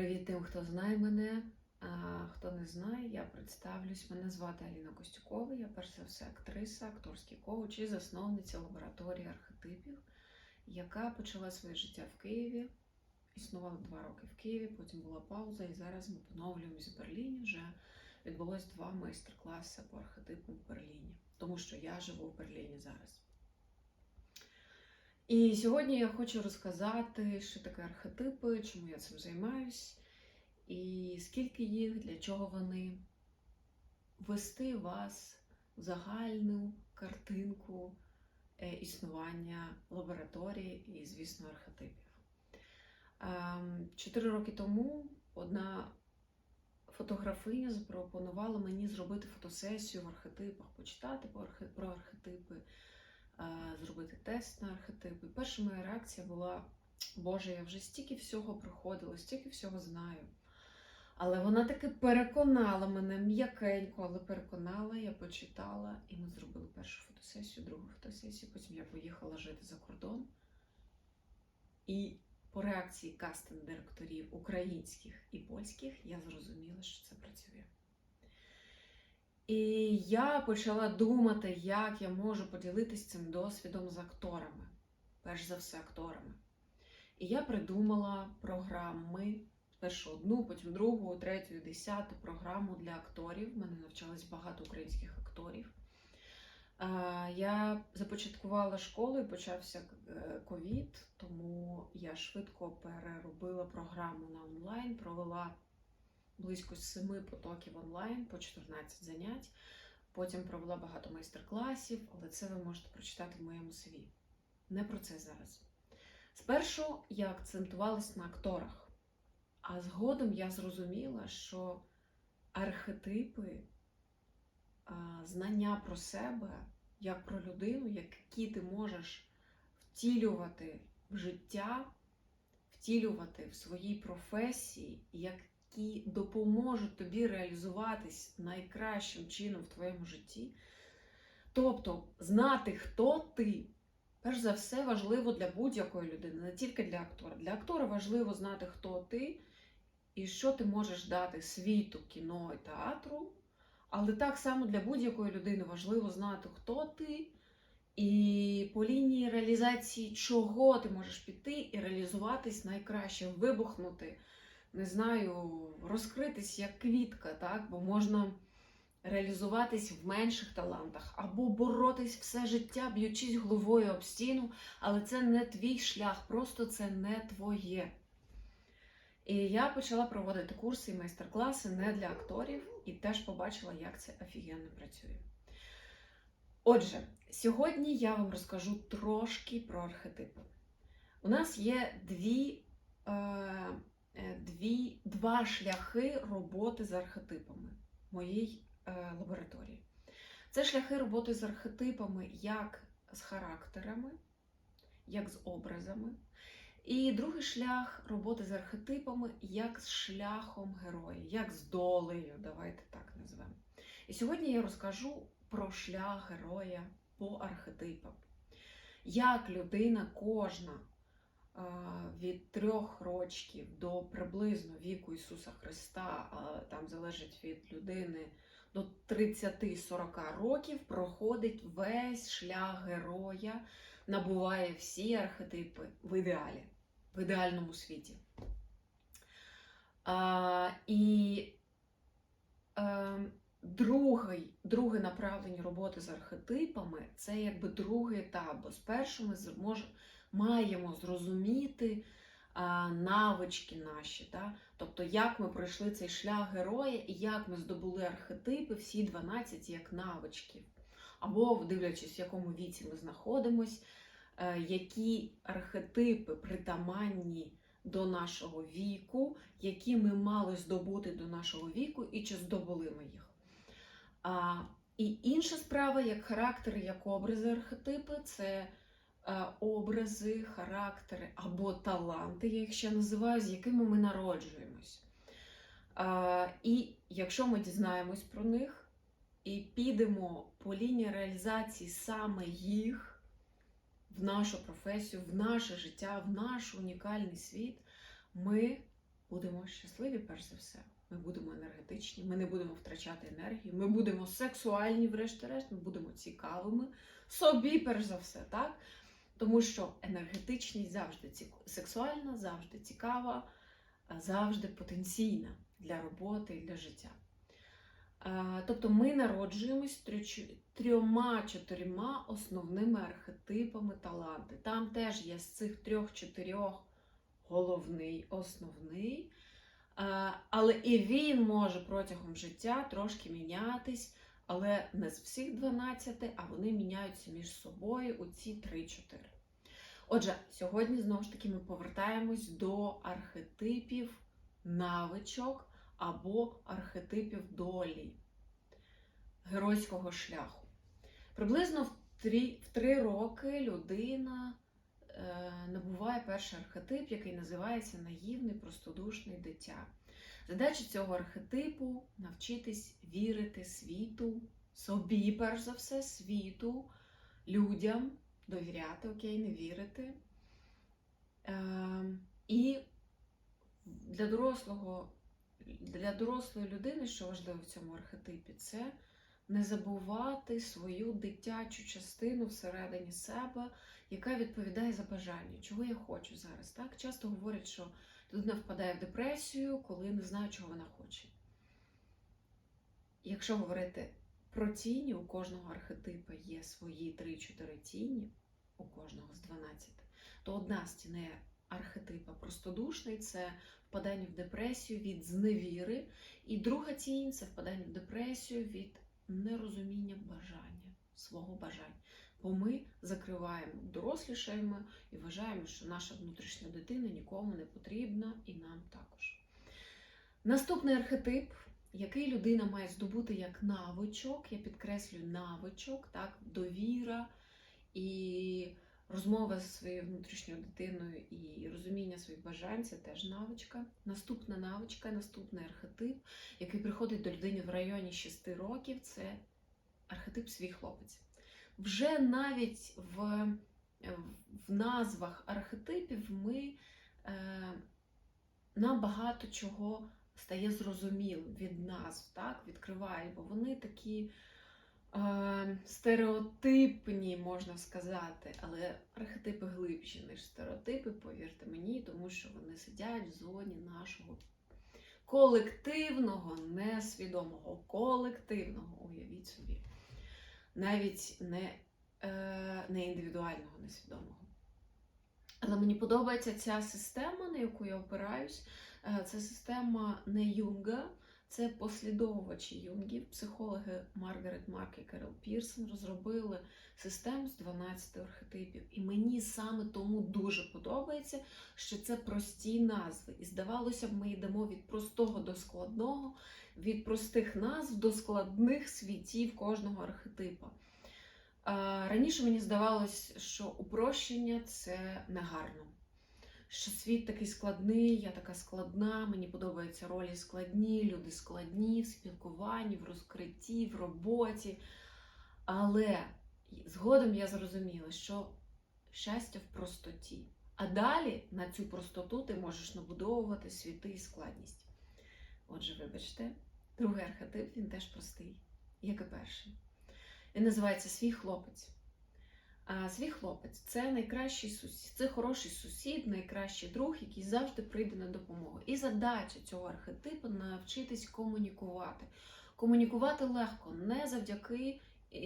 Привіт тим, хто знає мене. А хто не знає, я представлюсь. Мене звати Аліна Костюкова. Я перш за все актриса, акторський коуч і засновниця лабораторії архетипів, яка почала своє життя в Києві. Існувала два роки в Києві, потім була пауза, і зараз ми поновлюємось в Берліні. Вже відбулось два майстер-класи по архетипам в Берліні, тому що я живу в Берліні зараз. І сьогодні я хочу розказати, що таке архетипи, чому я цим займаюсь, і скільки їх, для чого вони, ввести вас в загальну картинку е, існування лабораторії і, звісно, архетипів. Ем, Чотири роки тому одна фотографиня запропонувала мені зробити фотосесію в архетипах, почитати про архетипи зробити тест на архетипи. Перша моя реакція була: Боже, я вже стільки всього проходила, стільки всього знаю. Але вона таки переконала мене м'якенько, але переконала, я почитала, і ми зробили першу фотосесію, другу фотосесію. Потім я поїхала жити за кордон. І по реакції кастинг-директорів українських і польських я зрозуміла, що це працює. І я почала думати, як я можу поділитися цим досвідом з акторами, перш за все акторами. І я придумала програми, першу одну, потім другу, третю, десяту програму для акторів. В мене навчалось багато українських акторів. Я започаткувала школу і почався е, ковід, тому я швидко переробила програму на онлайн, провела близько семи потоків онлайн по 14 занять. Потім провела багато майстер-класів, але це ви можете прочитати в моєму CV. Не про це зараз. Спершу я акцентувалась на акторах, а згодом я зрозуміла, що архетипи, знання про себе, як про людину, які ти можеш втілювати в життя, втілювати в своїй професії, і які допоможуть тобі реалізуватись найкращим чином в твоєму житті. Тобто, знати, хто ти, перш за все, важливо для будь-якої людини, не тільки для актора. Для актора важливо знати, хто ти і що ти можеш дати світу, кіно і театру. Але так само для будь-якої людини важливо знати, хто ти, і по лінії реалізації, чого ти можеш піти і реалізуватись найкраще, вибухнути, не знаю, розкритись як квітка, так? бо можна реалізуватись в менших талантах або боротись все життя, б'ючись головою об стіну, але це не твій шлях, просто це не твоє. І я почала проводити курси і майстер-класи не для акторів, і теж побачила, як це офігенно працює. Отже, сьогодні я вам розкажу трошки про архетипи. У нас є дві, е, дві, два шляхи роботи з архетипами моїй е, лабораторії. Це шляхи роботи з архетипами як з характерами, як з образами. І другий шлях роботи з архетипами як з шляхом героя, як з долею, давайте так назвемо. І сьогодні я розкажу про шлях героя по архетипам. Як людина кожна е, від трьох рочків до приблизно віку Ісуса Христа, там залежить від людини до 30-40 років, проходить весь шлях героя, набуває всі архетипи в ідеалі, в ідеальному світі. А, і е, другий, друге направлення роботи з архетипами це якби другий етап. Бо спершу ми змож, маємо зрозуміти навички наші. Да? Тобто, як ми пройшли цей шлях героя і як ми здобули архетипи, всі 12 як навичків. Або, дивлячись, в якому віці ми знаходимось, е, які архетипи притаманні до нашого віку, які ми мали здобути до нашого віку, і чи здобули ми їх. І інша справа, як характери, як образи архетипи, це образи, характери або таланти, я їх ще називаю, з якими ми народжуємось. І якщо ми дізнаємось про них і підемо по лінії реалізації саме їх в нашу професію, в наше життя, в наш унікальний світ, ми будемо щасливі, перш за все. Ми будемо енергетичні, ми не будемо втрачати енергію, ми будемо сексуальні, врешті-решт, ми будемо цікавими собі, перш за все, так? Тому що енергетичність завжди сексуальна, завжди цікава, завжди потенційна для роботи і для життя. Тобто ми народжуємось трьома-чотирма основними архетипами таланти. Там теж є з цих трьох-чотирьох головний, основний. Але і він може протягом життя трошки мінятись, але не з всіх 12, а вони міняються між собою у ці 3-4. Отже, сьогодні знову ж таки ми повертаємось до архетипів навичок або архетипів долі, геройського шляху. Приблизно в 3, в 3 роки людина е, набуває перший архетип, який називається наївний, простодушний дитя. Задача цього архетипу навчитись вірити світу, собі, перш за все, світу, людям, довіряти, окей, не вірити. Е, і для дорослого, для дорослої людини, що важливо в цьому архетипі, це не забувати свою дитячу частину всередині себе, яка відповідає за бажання, чого я хочу зараз. Так? Часто говорять, що людина впадає в депресію, коли не знає, чого вона хоче. Якщо говорити про тіні, у кожного архетипа є свої 3-4 тіні, у кожного з 12, то одна з тіней архетипа простодушний це впадання в депресію від зневіри, і друга тінь це впадання в депресію від нерозуміння бажання, свого бажання. Бо ми закриваємо, дорослішаємо і вважаємо, що наша внутрішня дитина нікому не потрібна і нам також. Наступний архетип, який людина має здобути як навичок, я підкреслюю навичок, так, довіра і розмова зі своєю внутрішньою дитиною і розуміння своїх бажань це теж навичка. Наступна навичка, наступний архетип, який приходить до людини в районі 6 років, це архетип свій хлопець. Вже навіть в, в назвах архетипів ми, е, нам чого стає зрозумілим від назв, так, відкриває, бо вони такі е, стереотипні, можна сказати, але архетипи глибші, ніж стереотипи, повірте мені, тому що вони сидять в зоні нашого колективного, несвідомого, колективного, уявіть собі, навіть не, е, не індивідуального, несвідомого. Але мені подобається ця система, на яку я опираюсь. Е, Це система не Юнга, це послідовувачі Юнгів. Психологи Маргарет Марк і Керол Пірсон розробили систему з 12 архетипів. І мені саме тому дуже подобається, що це прості назви. І здавалося б, ми йдемо від простого до складного, від простих назв до складних світів кожного архетипа. Раніше мені здавалось, що упрощення це негарно. Що світ такий складний, я така складна, мені подобаються ролі складні, люди складні в спілкуванні, в розкритті, в роботі. Але згодом я зрозуміла, що щастя в простоті. А далі на цю простоту ти можеш набудовувати світи і складність. Отже, вибачте, другий архетип він теж простий, як і перший. Він називається Свій хлопець. А свій хлопець це найкращий сусід, це хороший сусід, найкращий друг, який завжди прийде на допомогу. І задача цього архетипу навчитись комунікувати. Комунікувати легко не завдяки е,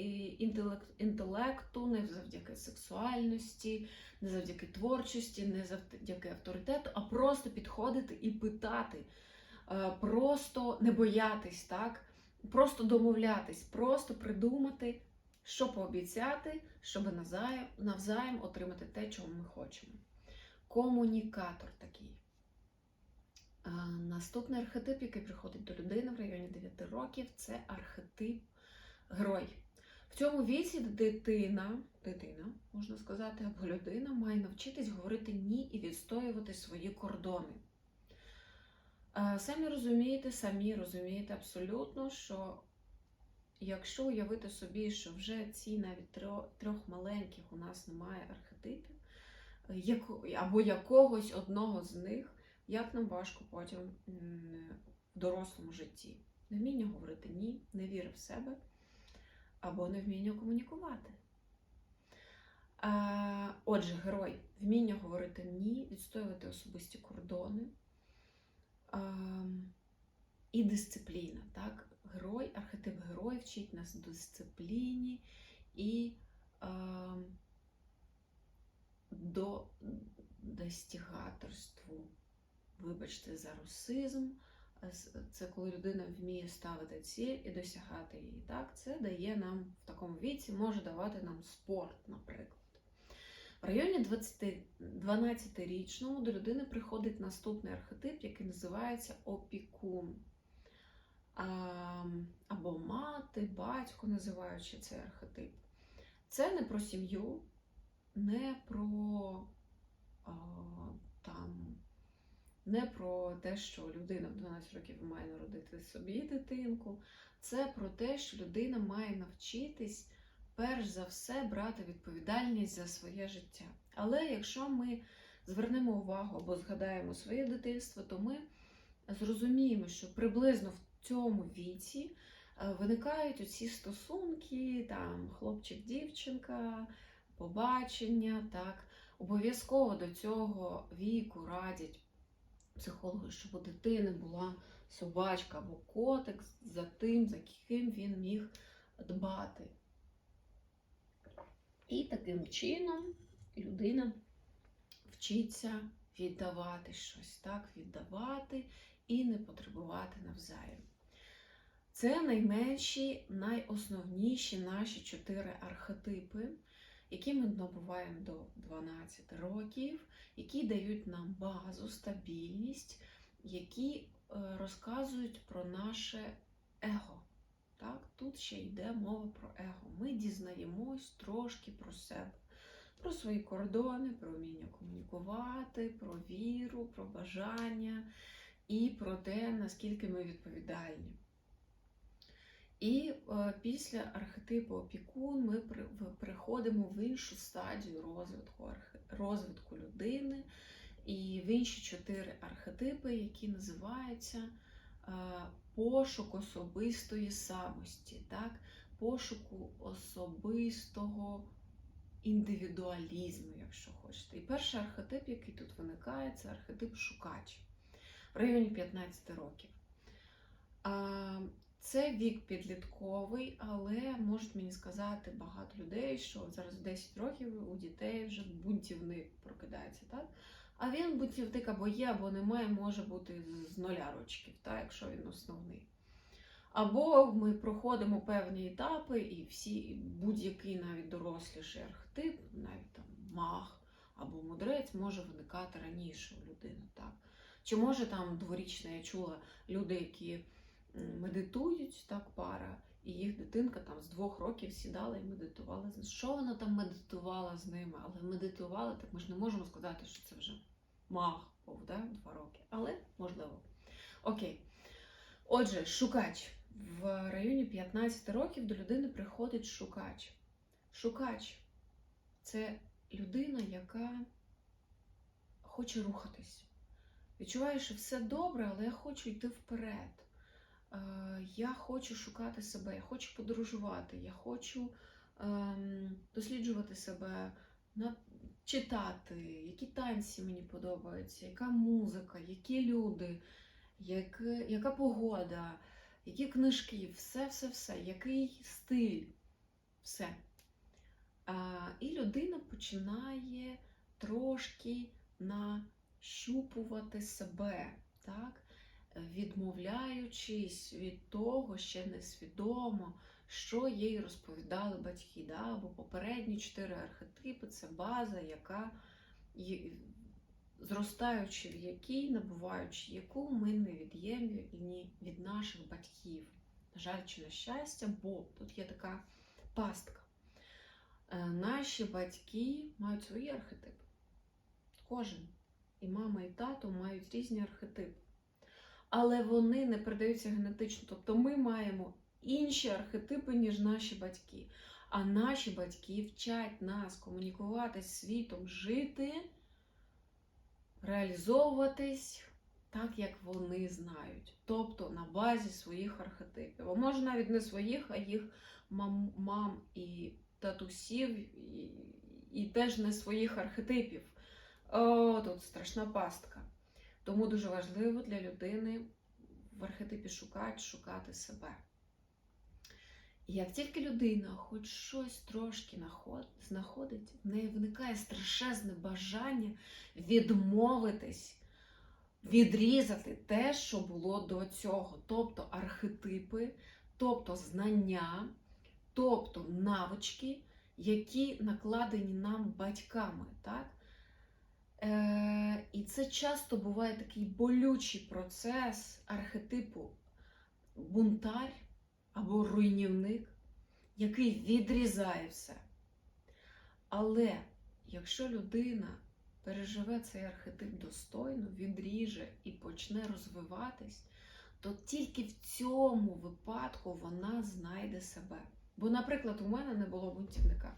інтелекту, не завдяки сексуальності, не завдяки творчості, не завдяки авторитету, а просто підходити і питати, Е, просто не боятись, так? Просто домовлятись, просто придумати, що пообіцяти, щоб навзаєм, отримати те, чого ми хочемо. Комунікатор такий. Наступний архетип, який приходить до людини в районі 9 років, це архетип герой. В цьому віці дитина, дитина, можна сказати, або людина має навчитись говорити ні і відстоювати свої кордони. Самі розумієте, самі розумієте абсолютно, що якщо уявити собі, що вже ці навіть трьох маленьких у нас немає архетипів, е, або якогось одного з них, як нам важко потім в дорослому житті. Невміння говорити ні, невіра в себе або невміння комунікувати. А, Отже, герой вміння говорити ні, відстоювати особисті кордони а, і дисципліна. Так? Герой, архетип герой вчить нас дисципліні і а, до достігаторству. Вибачте за русизм. Це коли людина вміє ставити ціль і досягати її. Так? Це дає нам в такому віці, може давати нам спорт, наприклад. В районі 12-річному до людини приходить наступний архетип, який називається опікун. Або мати, батько, називаючи цей архетип. Це не про сім'ю, не про там, не про те, що людина в 12 років має народити собі дитинку. Це про те, що людина має навчитись перш за все брати відповідальність за своє життя. Але якщо ми звернемо увагу або згадаємо своє дитинство, то ми зрозуміємо, що приблизно в цьому віці е, виникають оці стосунки, там хлопчик-дівчинка, побачення. так. Обов'язково до цього віку радять психологи, щоб у дитини була собачка або котик за тим, за ким він міг дбати. І таким чином людина вчиться віддавати щось, так, віддавати і не потребувати навзаєм. Це найменші, найосновніші наші чотири архетипи, які ми набуваємо до 12 років, які дають нам базу, стабільність, які е, розказують про наше его. Так? Тут ще йде мова про его. Ми дізнаємось трошки про себе, про свої кордони, про вміння комунікувати, про віру, про бажання і про те, наскільки ми відповідальні. І е, після архетипу опікун ми переходимо в іншу стадію розвитку, розвитку людини і в інші чотири архетипи, які називаються е, пошук особистої самості, так? пошуку особистого індивідуалізму, якщо хочете. І перший архетип, який тут виникає, це архетип шукач в районі 15 років. Це вік підлітковий, але можуть мені сказати багато людей, що зараз в 10 років у дітей вже бунтівник прокидається, так? А він бунтівник або є, або немає, може бути з нуля рочків, так, якщо він основний. Або ми проходимо певні етапи, і всі, будь-який навіть доросліший архетип, навіть там маг або мудрець, може виникати раніше у людини. Так? Чи може там дворічна, я чула люди, які медитують, так, пара, і їх дитинка там з двох років сідала і медитувала. Що вона там медитувала з ними? Але медитувала, так ми ж не можемо сказати, що це вже був, да? два роки. Але можливо. Окей. Отже, шукач. В районі 15 років до людини приходить шукач. Шукач це людина, яка хоче рухатись. Відчуває, що все добре, але я хочу йти вперед. Е, Я хочу шукати себе, я хочу подорожувати, я хочу ем, досліджувати себе, читати, які танці мені подобаються, яка музика, які люди, яка погода, які книжки, все, все, все, який стиль, все. А, і людина починає трошки нащупувати себе, так? Відмовляючись від того, ще несвідомо, що їй розповідали батьки. Да? Бо попередні чотири архетипи це база, яка зростаючи в якій, набуваючи яку ми невід'ємні від наших батьків. На жаль, чи на щастя, бо тут є така пастка. Е, Наші батьки мають свої архетипи. Кожен. І мама, і тато мають різні архетипи. Але вони не передаються генетично. Тобто ми маємо інші архетипи, ніж наші батьки. А наші батьки вчать нас комунікувати з світом, жити, реалізовуватись, так, як вони знають, тобто на базі своїх архетипів. А може навіть не своїх, а їх мам, мам і татусів, і, і теж не своїх архетипів. О, тут страшна пастка. Тому дуже важливо для людини в архетипі шукати, шукати себе. І як тільки людина хоч щось трошки знаходить, в неї виникає страшезне бажання відмовитись, відрізати те, що було до цього. Тобто архетипи, тобто знання, тобто навички, які накладені нам батьками. Так? Е, і це часто буває такий болючий процес архетипу бунтар або руйнівник, який відрізає все. Але якщо людина переживе цей архетип достойно, відріже і почне розвиватись, то тільки в цьому випадку вона знайде себе. Бо, наприклад, у мене не було бунтівника.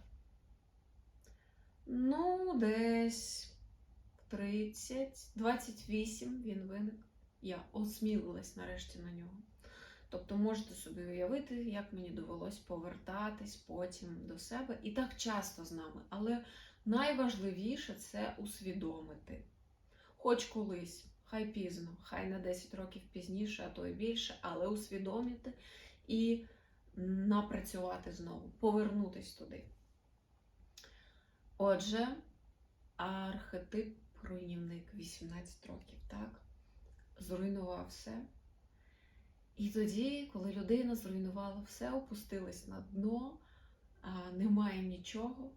Ну, десь 30, 28 він виник. Я осмілилась нарешті на нього. Тобто можете собі уявити, як мені довелось повертатись потім до себе. І так часто з нами. Але найважливіше це усвідомити. Хоч колись, хай пізно, хай на 10 років пізніше, а то й більше, але усвідомити і напрацювати знову, повернутись туди. Отже, архетип руйнівник 18 років, так? Зруйнував все. І тоді, коли людина зруйнувала все, опустилась на дно, немає нічого,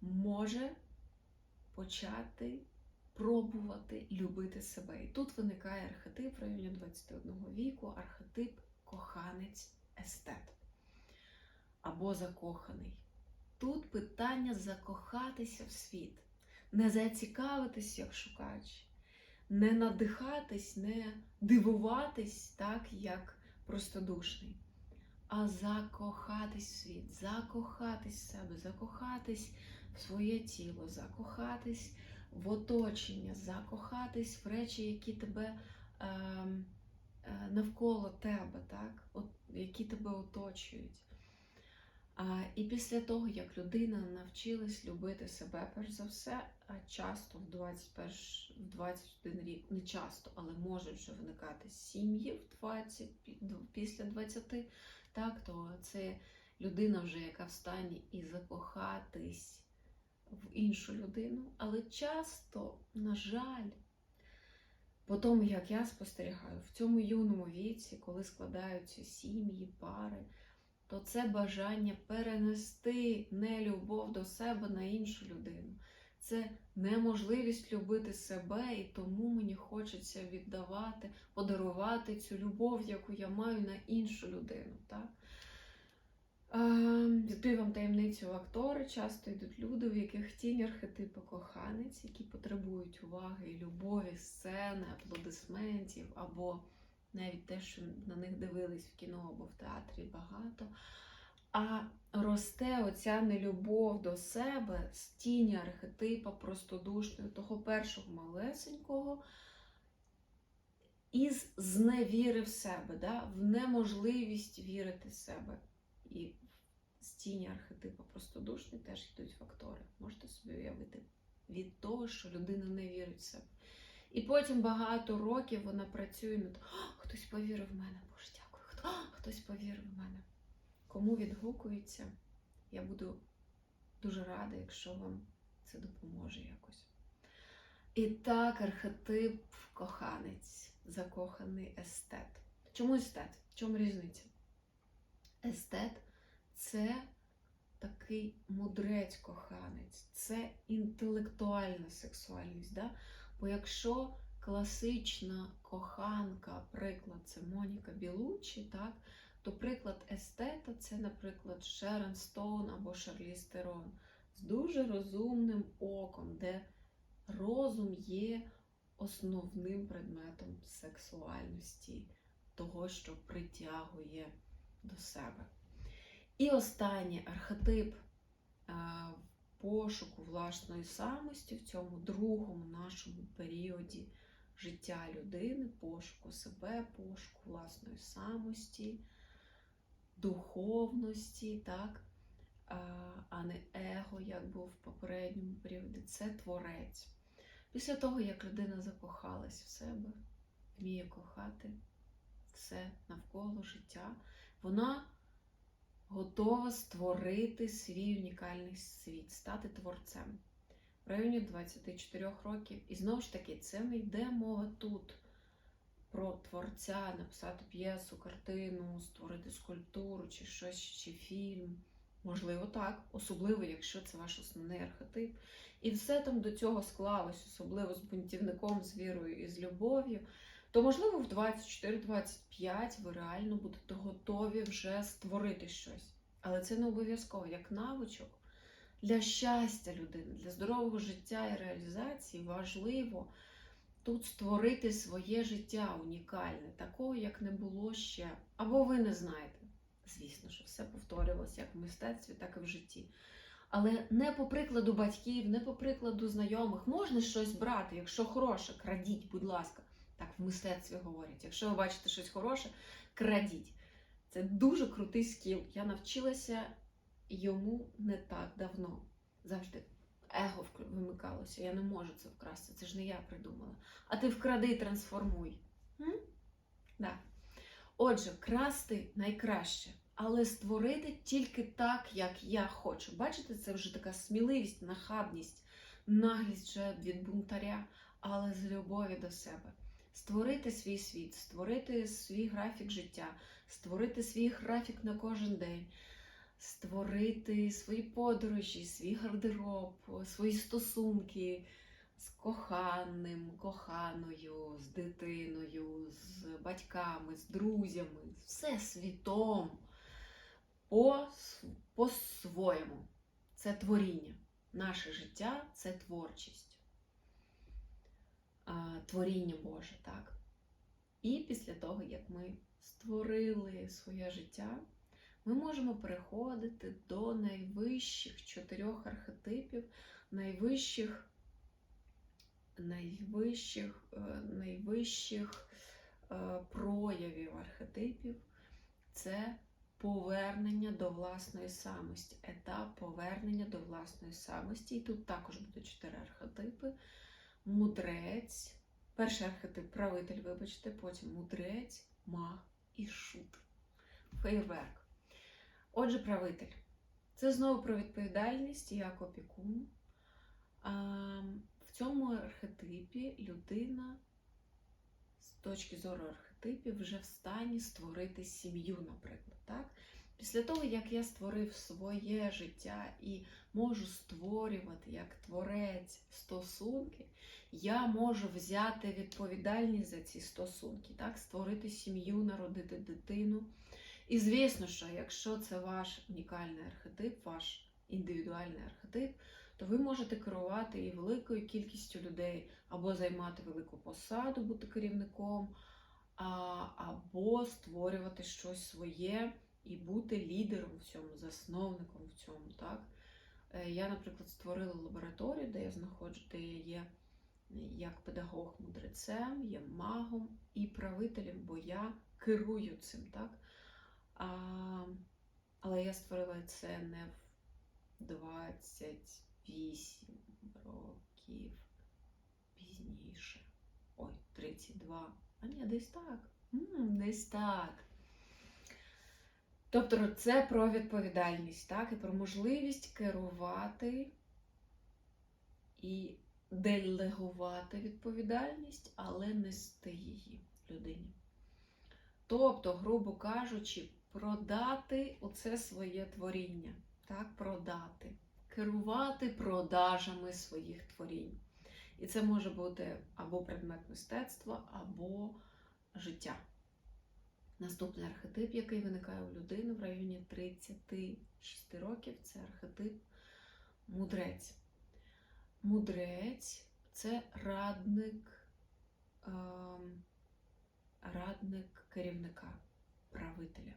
може почати пробувати любити себе. І тут виникає архетип в районі 21 віку, архетип коханець естет або закоханий. Тут питання закохатися в світ, не зацікавитись як шукач, не надихатись, не дивуватись так, як простодушний, а закохатись в світ, закохатись в себе, закохатись в своє тіло, закохатись в оточення, закохатись в речі, які тебе е, е, навколо тебе, так? От, які тебе оточують. І після того, як людина навчилась любити себе, перш за все, а часто в 21, в 21 рік, не часто, але можуть вже виникати сім'ї в 20, після 20, так, то це людина вже, яка в стані і закохатись в іншу людину. Але часто, на жаль, по тому, як я спостерігаю, в цьому юному віці, коли складаються сім'ї, пари, то це бажання перенести нелюбов до себе на іншу людину. Це неможливість любити себе, і тому мені хочеться віддавати, подарувати цю любов, яку я маю на іншу людину. Так? Відкрию вам таємницю актори. Часто йдуть люди, в яких тінь архетипу коханець, які потребують уваги любові, сцени, аплодисментів або навіть те, що на них дивились в кіно або в театрі багато. А росте оця нелюбов до себе з тіні архетипа простодушної, того першого малесенького, із зневіри в себе, да? в неможливість вірити в себе. І з тіні архетипа простодушний теж йдуть фактори. Можете собі уявити від того, що людина не вірить в себе. І потім багато років вона працює над хтось повірив в мене, Боже, дякую, хто, хтось повірив в мене. Кому відгукується, я буду дуже рада, якщо вам це допоможе якось. І так, архетип коханець, закоханий естет. Чому естет? В чому різниця? Естет це такий мудрець коханець, це інтелектуальна сексуальність. Да? Бо якщо класична коханка, приклад це Моніка Білучі, так, то приклад естета це, наприклад, Шерон Стоун або Шарліз Терон з дуже розумним оком, де розум є основним предметом сексуальності, того, що притягує до себе. І останній архетип е, пошуку власної самості в цьому другому нашому періоді життя людини, пошуку себе, пошуку власної самості, духовності, так? а, не его, як було в попередньому періоді. Це творець. Після того, як людина закохалась в себе, вміє кохати все навколо життя, вона готова створити свій унікальний світ, стати творцем. В районі 24 років. І знову ж таки, це не йде мова тут про творця, написати п'єсу, картину, створити скульптуру чи щось, чи фільм. Можливо, так, особливо, якщо це ваш основний архетип. І все там до цього склалось, особливо з бунтівником, з вірою і з любов'ю, то, можливо, в 24-25 ви реально будете готові вже створити щось. Але це не обов'язково як навичок. Для щастя людини, для здорового життя і реалізації важливо тут створити своє життя унікальне, такого, як не було ще. Або ви не знаєте. Звісно, що все повторювалося як в мистецтві, так і в житті. Але не по прикладу батьків, не по прикладу знайомих. Можна щось брати, якщо хороше, крадіть, будь ласка. Так в мистецтві говорять. Якщо ви бачите щось хороше, крадіть. Це дуже крутий скіл. Я навчилася йому не так давно. Завжди его вимикалося. Я не можу це вкрасти. Це ж не я придумала. А ти вкради і трансформуй. М? Да. Отже, красти найкраще, але створити тільки так, як я хочу. Бачите, це вже така сміливість, нахабність, наглість вже від бунтаря, але з любові до себе. Створити свій світ, створити свій графік життя, створити свій графік на кожен день, створити свої подорожі, свій гардероб, свої стосунки з коханим, коханою, з дитиною, з батьками, з друзями, з всесвітом по- по-своєму. Це творіння. Наше життя це творчість. Творіння Боже, так? І після того, як ми створили своє життя, ми можемо переходити до найвищих чотирьох архетипів, найвищих, найвищих, е, найвищих е, проявів архетипів. Це повернення до власної самості, етап повернення до власної самості. І тут також будуть чотири архетипи: мудрець, перший архетип правитель, вибачте, потім мудрець, маг і шут. Фейерверк. Отже, правитель. Це знову про відповідальність як опікун. В цьому архетипі людина з точки зору архетипів вже в стані створити сім'ю, наприклад. Так? Після того, як я створив своє життя і можу створювати як творець стосунки, я можу взяти відповідальність за ці стосунки, так? створити сім'ю, народити дитину. І звісно, що якщо це ваш унікальний архетип, ваш індивідуальний архетип, то ви можете керувати і великою кількістю людей, або займати велику посаду, бути керівником, або створювати щось своє і бути лідером в цьому, засновником в цьому. Так? Е, Я, наприклад, створила лабораторію, де я знаходжу, де я є як педагог мудрецем, є магом і правителем, бо я керую цим. так? А, але я створила це не в 28 років пізніше. Ой, 32. А ні, десь так. М, десь так. Тобто це про відповідальність, так, і про можливість керувати і делегувати відповідальність, але нести її людині. Тобто, грубо кажучи, продати оце своє творіння. Так, продати, керувати продажами своїх творінь. І це може бути або предмет мистецтва, або життя. Наступний архетип, який виникає у людини в районі 36 років, це архетип мудрець. Мудрець це радник, ем, радник керівника, правителя.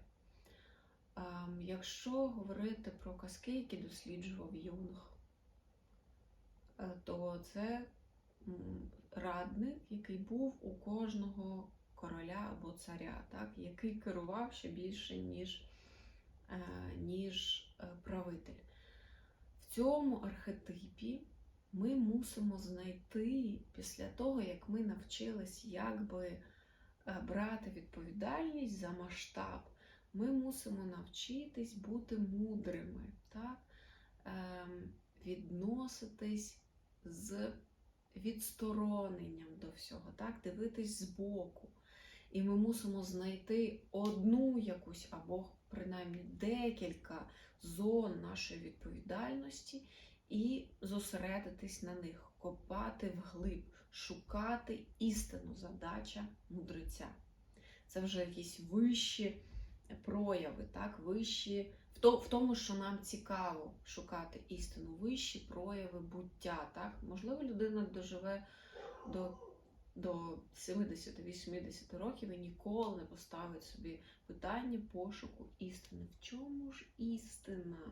Ем, Якщо говорити про казки, які досліджував Юнг, е, то це радник, який був у кожного короля або царя, так? який керував ще більше, ніж, е, ніж е, правитель. В цьому архетипі ми мусимо знайти після того, як ми навчились якби е, брати відповідальність за масштаб, ми мусимо навчитись бути мудрими, так? Ем, відноситись з відстороненням до всього, так? дивитись збоку. І ми мусимо знайти одну якусь або принаймні декілька зон нашої відповідальності і зосередитись на них, копати вглиб, шукати істину задача мудреця. Це вже якісь вищі прояви, так, вищі, в, тому, що нам цікаво шукати істину, вищі прояви буття. Так? Можливо, людина доживе до, до 70-80 років і ніколи не поставить собі питання пошуку істини. В чому ж істина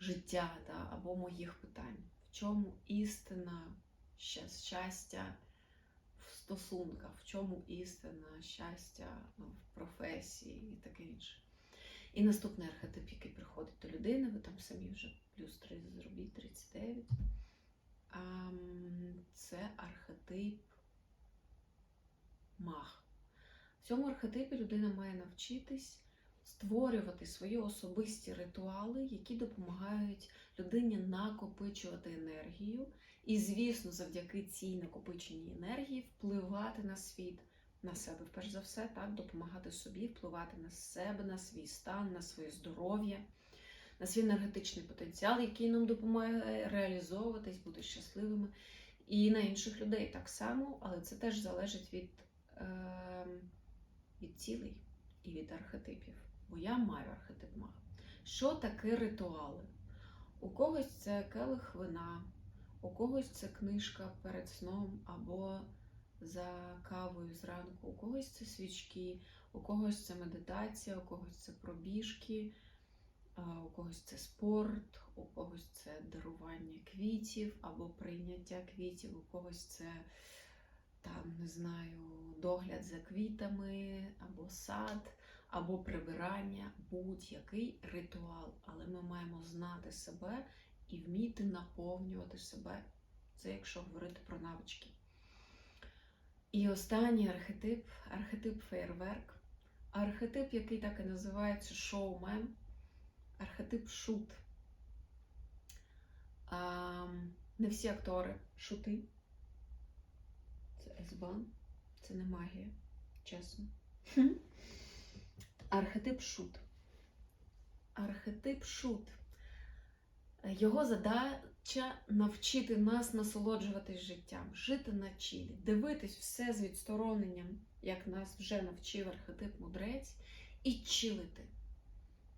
життя та, або моїх питань? В чому істина щастя? в стосунках, в чому істина, щастя в професії і таке інше. І наступний архетип, який приходить до людини, ви там самі вже плюс 3 зробіть 39. Це архетип маг. В цьому архетипі людина має навчитись створювати свої особисті ритуали, які допомагають людині накопичувати енергію і, звісно, завдяки цій накопиченій енергії впливати на світ, на себе, перш за все, так, допомагати собі, впливати на себе, на свій стан, на своє здоров'я, на свій енергетичний потенціал, який нам допомагає реалізовуватись, бути щасливими, і на інших людей так само, але це теж залежить від, е, від цілей і від архетипів. Бо я маю архетип мага. Що таке ритуали? У когось це келих вина, у когось це книжка перед сном або за кавою зранку, у когось це свічки, у когось це медитація, у когось це пробіжки, у когось це спорт, у когось це дарування квітів або прийняття квітів, у когось це там, не знаю, догляд за квітами, або сад, або прибирання, будь-який ритуал. Але ми маємо знати себе і вміти наповнювати себе. Це якщо говорити про навички. І останній архетип архетип фейерверк. Архетип, який так і називається шоумен, архетип шут. А, не всі актори шути. Це Есбан, це не магія, чесно. Архетип шут. Архетип шут. Його задача навчити нас насолоджуватись життям, жити на чілі, дивитись все з відстороненням, як нас вже навчив архетип мудрець, і чилити.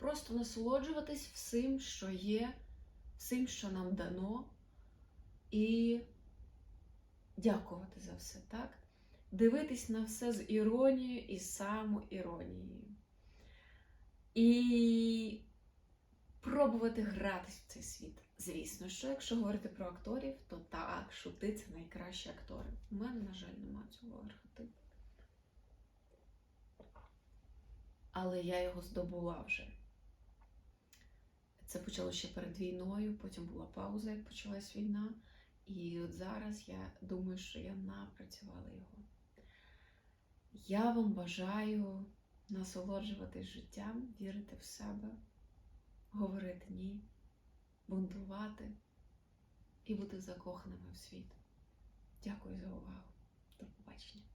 Просто насолоджуватись всім, що є, всім, що нам дано, і дякувати за все, так? Дивитись на все з іронією і самоіронією. І пробувати гратись в цей світ. Звісно, що якщо говорити про акторів, то так, шути це найкращі актори. У мене, на жаль, немає цього архетипу. Але я його здобула вже. Це почалося ще перед війною, потім була пауза, як почалась війна. І от зараз я думаю, що я напрацювала його. Я вам бажаю насолоджуватись життям, вірити в себе, говорити ні, бунтувати і бути закоханими в світ. Дякую за увагу. До побачення.